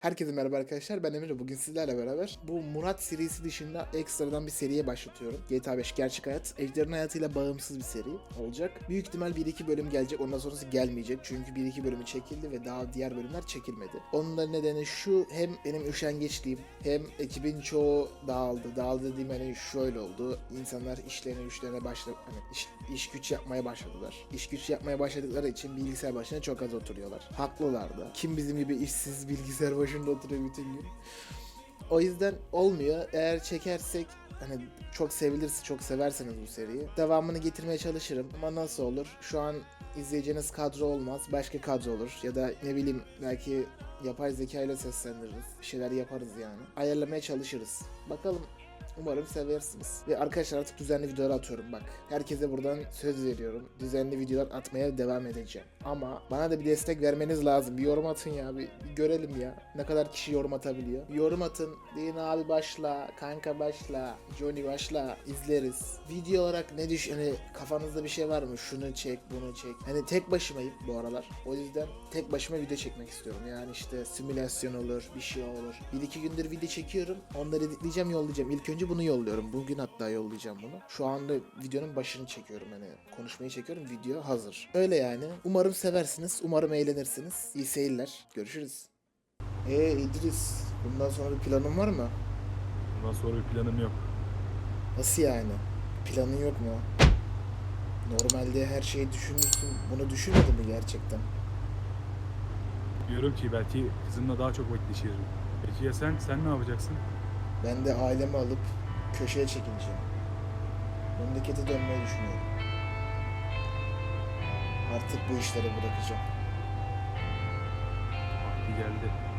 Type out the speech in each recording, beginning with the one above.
Herkese merhaba arkadaşlar ben Emre bugün sizlerle beraber bu Murat serisi dışında ekstradan bir seriye başlatıyorum. GTA 5 Gerçek Hayat Ejder'in hayatıyla bağımsız bir seri olacak. Büyük ihtimal 1-2 bölüm gelecek ondan sonrası gelmeyecek çünkü 1-2 bölümü çekildi ve daha diğer bölümler çekilmedi. Onun da nedeni şu hem benim üşengeçliğim hem ekibin çoğu dağıldı. Dağıldı dediğim hani şöyle oldu. İnsanlar işlerine güçlerine başladı. Hani iş, iş güç yapmaya başladılar. İş güç yapmaya başladıkları için bilgisayar başına çok az oturuyorlar. Haklılar da. Kim bizim gibi işsiz bilgisayar başında oturuyor bütün gün. O yüzden olmuyor. Eğer çekersek hani çok sevilirse çok severseniz bu seriyi devamını getirmeye çalışırım ama nasıl olur? Şu an izleyeceğiniz kadro olmaz. Başka kadro olur ya da ne bileyim belki yapay zeka ile seslendiririz. Bir şeyler yaparız yani. Ayarlamaya çalışırız. Bakalım Umarım seversiniz. Ve arkadaşlar artık düzenli videolar atıyorum bak. Herkese buradan söz veriyorum. Düzenli videolar atmaya devam edeceğim. Ama bana da bir destek vermeniz lazım. Bir yorum atın ya. Bir, bir görelim ya. Ne kadar kişi yorum atabiliyor. Bir yorum atın. Deyin abi başla. Kanka başla. Johnny başla. izleriz. Video olarak ne düş... Hani kafanızda bir şey var mı? Şunu çek, bunu çek. Hani tek başımayım bu aralar. O yüzden tek başıma video çekmek istiyorum. Yani işte simülasyon olur, bir şey olur. Bir iki gündür video çekiyorum. Onları editleyeceğim, yollayacağım. İlk önce bunu yolluyorum. Bugün hatta yollayacağım bunu. Şu anda videonun başını çekiyorum. Hani konuşmayı çekiyorum. Video hazır. Öyle yani. Umarım seversiniz. Umarım eğlenirsiniz. İyi seyirler. Görüşürüz. Ee İdris, bundan sonra bir planın var mı? Bundan sonra bir planım yok. Nasıl yani? Planın yok mu? Normalde her şeyi düşünmüşsün. Bunu düşünmedin mi gerçekten? Diyorum ki belki kızımla daha çok vakit geçiririm. Peki ya sen? Sen ne yapacaksın? Ben de ailemi alıp köşeye çekileceğim. Memlekete dönmeyi düşünüyorum. Artık bu işleri bırakacağım. Vakti geldi.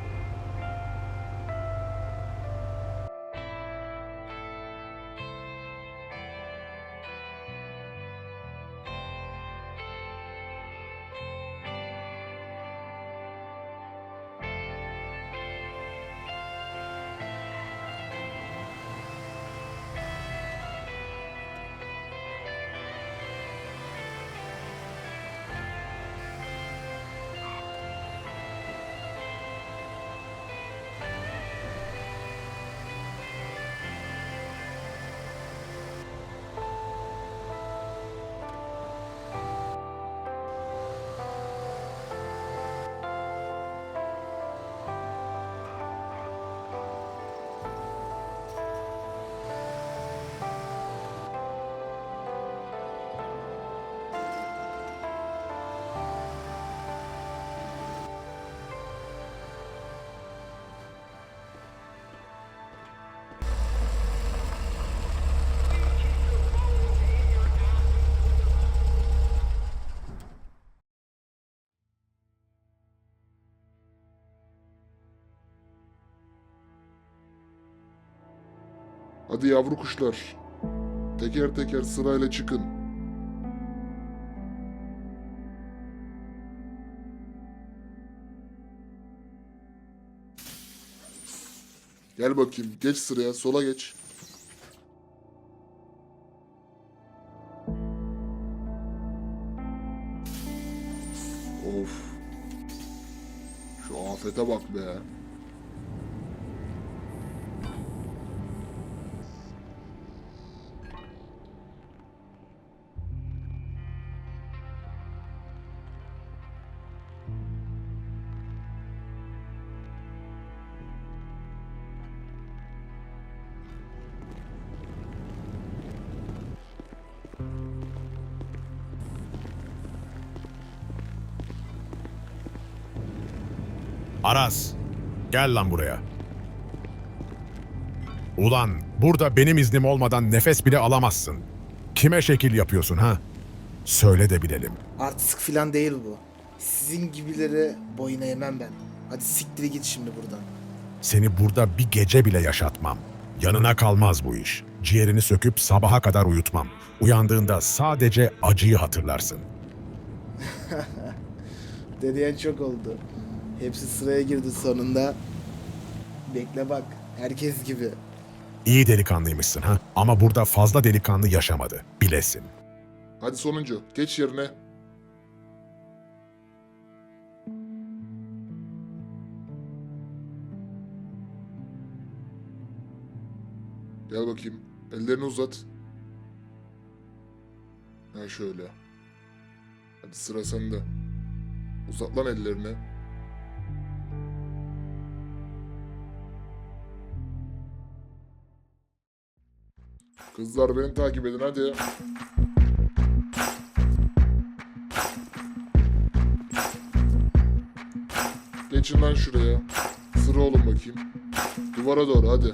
Hadi yavru kuşlar. Teker teker sırayla çıkın. Gel bakayım. Geç sıraya. Sola geç. Of. Şu afete bak be. Aras, gel lan buraya. Ulan burada benim iznim olmadan nefes bile alamazsın. Kime şekil yapıyorsun ha? Söyle de bilelim. Artistik falan değil bu. Sizin gibileri boyun eğmem ben. Hadi siktir git şimdi buradan. Seni burada bir gece bile yaşatmam. Yanına kalmaz bu iş. Ciğerini söküp sabaha kadar uyutmam. Uyandığında sadece acıyı hatırlarsın. Dediğin çok oldu. Hepsi sıraya girdi sonunda. Bekle bak. Herkes gibi. İyi delikanlıymışsın ha ama burada fazla delikanlı yaşamadı. Bilesin. Hadi sonuncu. Geç yerine. Gel bakayım. Ellerini uzat. Ha şöyle. Hadi sıra sende. Uzat lan ellerini. Kızlar beni takip edin hadi. Geçin lan şuraya. Sıra olun bakayım. Duvara doğru hadi.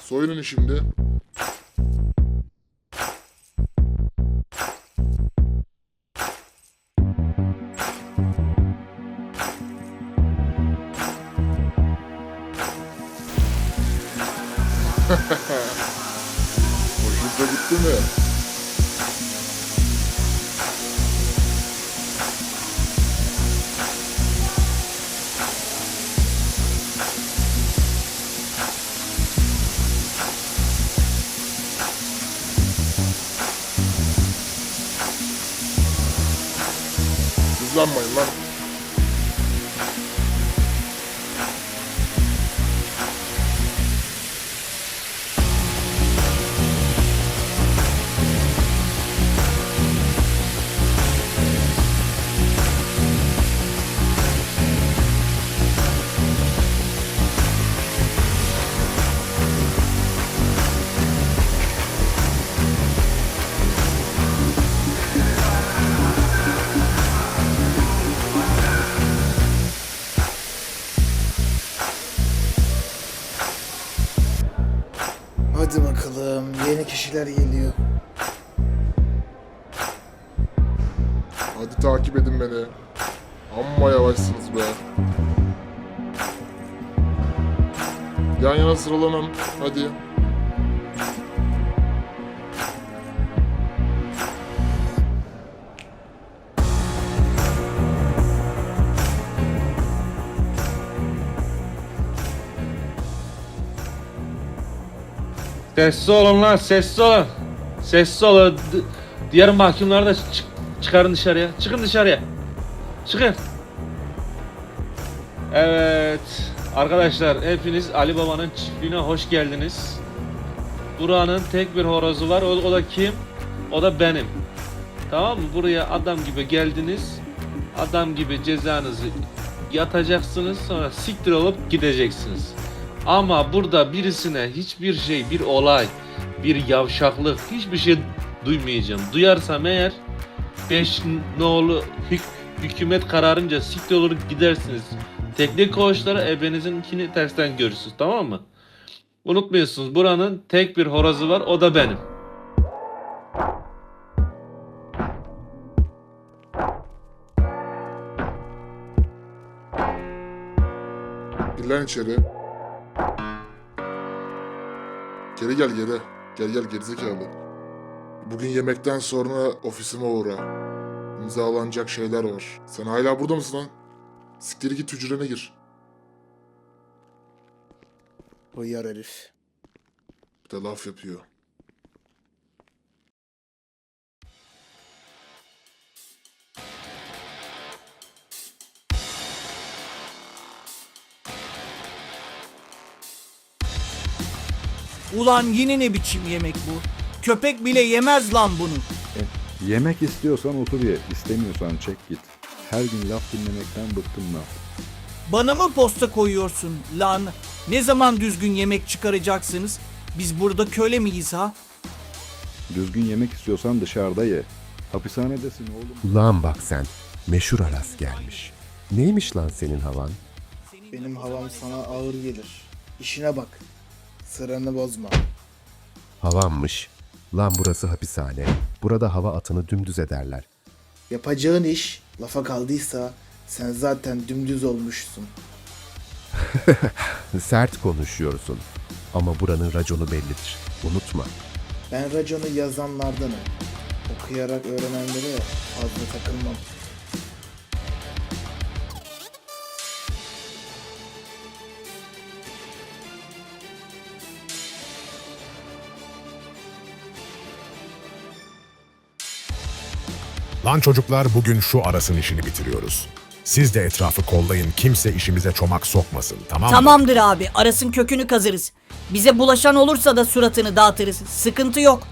Soyunun şimdi. Amma yavaşsınız be. Yan yana sıralanın. Hadi. Sessiz olun lan, sessiz olun. Sessiz olun. D- diğer mahkumları da çık- çıkarın dışarıya. Çıkın dışarıya. Çıkın. Evet. Arkadaşlar hepiniz Ali Baba'nın çiftliğine hoş geldiniz. Buranın tek bir horozu var. O, o da kim? O da benim. Tamam mı? Buraya adam gibi geldiniz. Adam gibi cezanızı yatacaksınız. Sonra siktir olup gideceksiniz. Ama burada birisine hiçbir şey, bir olay, bir yavşaklık, hiçbir şey duymayacağım. Duyarsam eğer 5 nolu hük hükümet kararınca siktir olur gidersiniz. Teknik koğuşlara ebenizinkini tersten görürsünüz tamam mı? Unutmuyorsunuz buranın tek bir horozu var o da benim. Gir içeri. Geri gel geri. Gel gel gerizekalı. Bugün yemekten sonra ofisime uğra. İmzalanacak şeyler var. Sen hala burada mısın lan? Siktir git hücrene gir. Hıyar herif. Bir de laf yapıyor. Ulan yine ne biçim yemek bu? Köpek bile yemez lan bunu. Yemek istiyorsan otur ye, istemiyorsan çek git. Her gün laf dinlemekten bıktım lan. Bana mı posta koyuyorsun lan? Ne zaman düzgün yemek çıkaracaksınız? Biz burada köle miyiz ha? Düzgün yemek istiyorsan dışarıda ye. Hapishanedesin oğlum. Ulan bak sen, meşhur Aras gelmiş. Neymiş lan senin havan? Benim havam sana ağır gelir. İşine bak. Sıranı bozma. Havanmış. Lan burası hapishane. Burada hava atını dümdüz ederler. Yapacağın iş lafa kaldıysa sen zaten dümdüz olmuşsun. Sert konuşuyorsun. Ama buranın raconu bellidir. Unutma. Ben raconu yazanlardanım. Okuyarak öğrenenlere fazla takılmam. Lan çocuklar bugün şu arasın işini bitiriyoruz. Siz de etrafı kollayın kimse işimize çomak sokmasın tamam mı? Tamamdır abi. Arasın kökünü kazırız. Bize bulaşan olursa da suratını dağıtırız. Sıkıntı yok.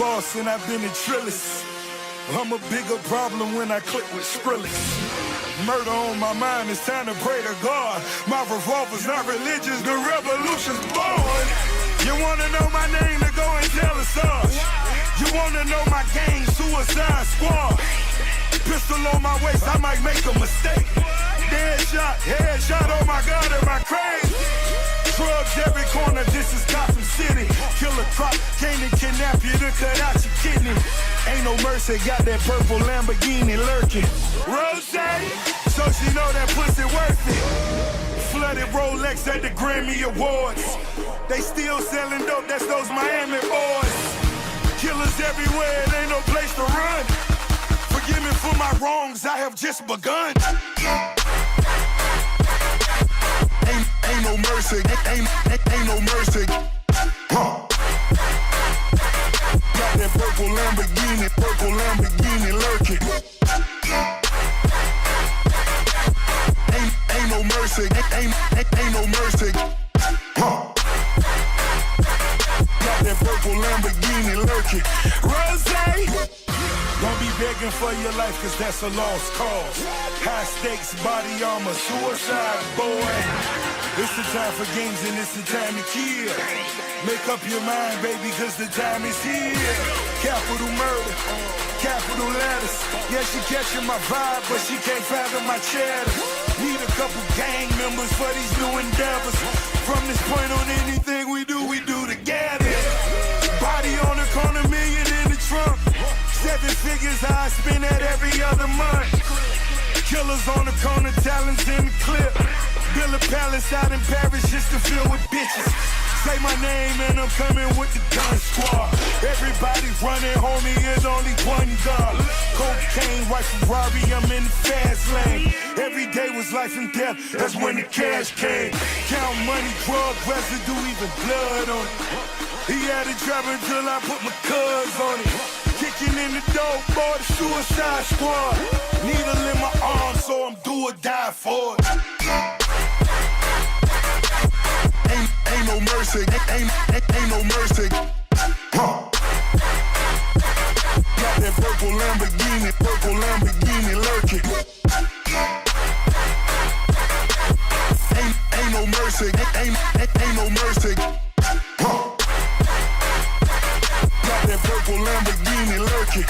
Boss and I've been a Trillis. I'm a bigger problem when I click with Skrillex. Murder on my mind, it's time to pray to God. My revolver's not religious, the revolution's born. You wanna know my name, to go and tell us us. You wanna know my gang, Suicide Squad. Pistol on my waist, I might make a mistake. Dead shot, head shot, oh my god, am I crazy? Drugs every corner, this is Gotham City. Killer crop, came to kidnap you to cut out your kidney. Ain't no mercy, got that purple Lamborghini lurking. Rose, so she know that pussy worth it. Flooded Rolex at the Grammy Awards. They still selling dope, that's those Miami boys. Killers everywhere, it ain't no place to run. Forgive me for my wrongs, I have just begun. No mercy, ain't, ain't, ain't no mercy. Huh. Got that purple Lamborghini, purple Lamborghini lurking. Ain't, ain't no mercy, ain't, ain't, ain't no mercy. Huh. Got that purple Lamborghini lurking. Rose! Begging for your life, cause that's a lost cause. High stakes, body armor, suicide, boy. It's the time for games and it's the time to kill. Make up your mind, baby, cause the time is here. Capital murder, capital letters. Yeah, she catching my vibe, but she can't fathom my chatter. Need a couple gang members for these new endeavors. From this point on, anything we Seven figures I spend that every other month. Killers on the corner, talents in the clip. Build a palace out in Paris just to fill with bitches. Say my name and I'm coming with the gun squad. Everybody running, homie, is only one God. Cocaine, white Ferrari, I'm in the fast lane. Every day was life and death, that's when the cash came. Count money, drug residue, even blood on it. He had it dropping till I put my cuz on it. Kicking in the door, for the suicide squad. Needle in my arm, so I'm do or die for it. Ain't, ain't no mercy, ain't, ain't, ain't no mercy. Huh. Got that purple Lamborghini, purple Lamborghini lurking. Ain't, ain't no mercy, ain't, ain't, ain't no mercy. Rose!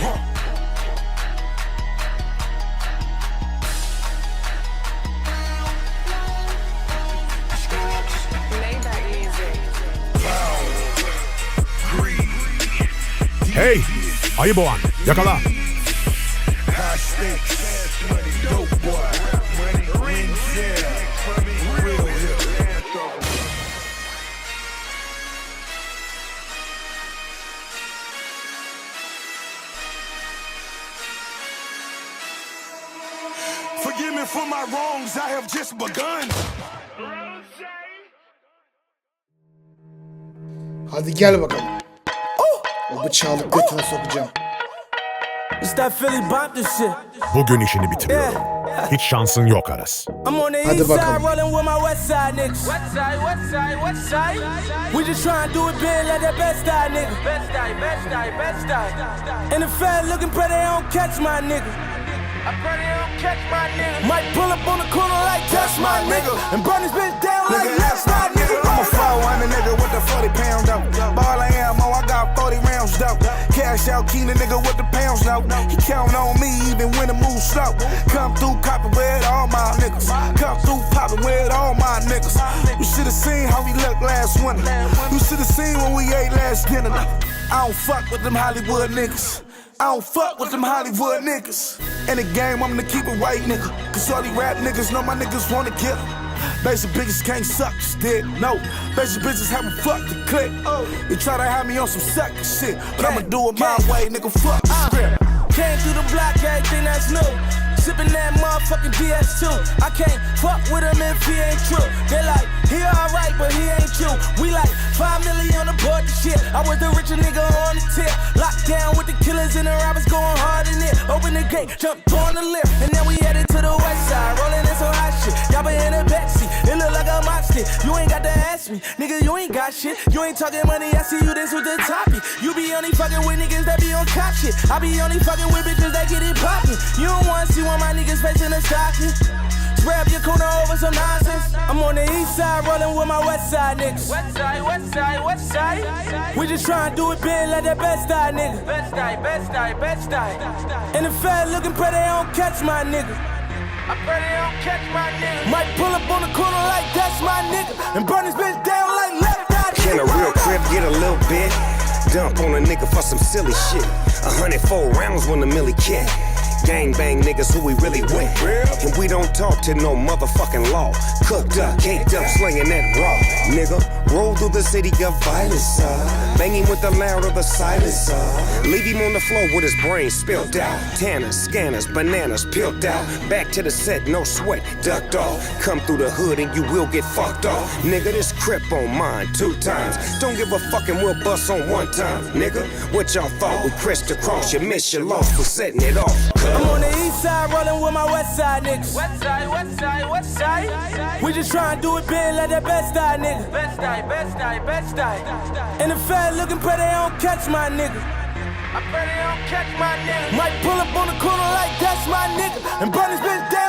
Huh. Hey ayı boğan yakala. Wrongs, I have just begun. Hadi gel bakalım. O bıçağı alıp götüne sokacağım. Bugün işini bitiriyorum. Hiç şansın yok Aras. Hadi bakalım. catch my nigga. Might pull up on the corner like that's my nigga. And burn this bitch down nigga, like that's my nigga. I'm a four, I'm a nigga with the 40 pound though. Ball I am, oh, I got 40 rounds though. Cash out, keen the nigga with the pounds though. He count on me even when the move slow. Come through copping with all my niggas. Come through popping with all my niggas. You should have seen how we looked last winter. You should have seen when we ate last dinner. I don't fuck with them Hollywood niggas. I don't fuck with them Hollywood niggas. In the game, I'm gonna keep it white nigga. Cause all these rap niggas know my niggas wanna kill. Basic bitches can't suck, did no. Basic bitches haven't fucked the click. They try to have me on some sucker shit, but I'ma do it my way, nigga. Fuck the uh, script. Came through the block, everything that's new. Sipping that motherfucking DS2. I can't fuck with him if he ain't true. They like, he alright, but he ain't you. We like, five million on the shit. I was the richer nigga on the tip. Locked down with the killers and the robbers going hard in it. Open the gate, jumped on the lift. And then we headed to the west side, rolling in some hot shit. Y'all been in a backseat, it look like a mock. You ain't got to ask me, nigga, you ain't got shit. You ain't talking money, I see you this with the topic. You be only fucking with niggas that be on cop shit. I be only fucking with bitches that get it poppin'. You don't wanna see one of my niggas facing a stocking. Spray up your corner over some nonsense. I'm on the east side rolling with my west side niggas. West side, west side, west side. We just tryna do it big like that best side nigga. Best side, best side, best side. And the fat looking pretty, they don't catch my nigga. I pray they don't catch my nigga. Might pull up on the corner like that's my nigga. And burn this bitch down like left eye. Can a real crib get a little bit? Dump on a nigga for some silly shit. A hundred four rounds when the millie kick. Gang bang niggas who we really with. And we don't talk to no motherfucking law. Cooked up, caked up, slinging that raw. Nigga, roll through the city of violence. Uh, banging with the loud of the silence. Uh, leave him on the floor with his brain spilled out. Tanners, scanners, bananas peeled out. Back to the set, no sweat, ducked off. Come through the hood and you will get fucked off. Nigga, this crip on mine two times. Don't give a fucking we'll bust on one time. Nigga, what y'all thought we crisscross? You miss your loss for setting it off. I'm on side niggas. West side, west side, west side. We just tryna do it big like that best side nigga. Best side, best side, best side. And the fat looking pretty, they don't catch my nigga. I pray they don't catch my nigga. Might pull up on the corner like that's my nigga. And burn this bitch down.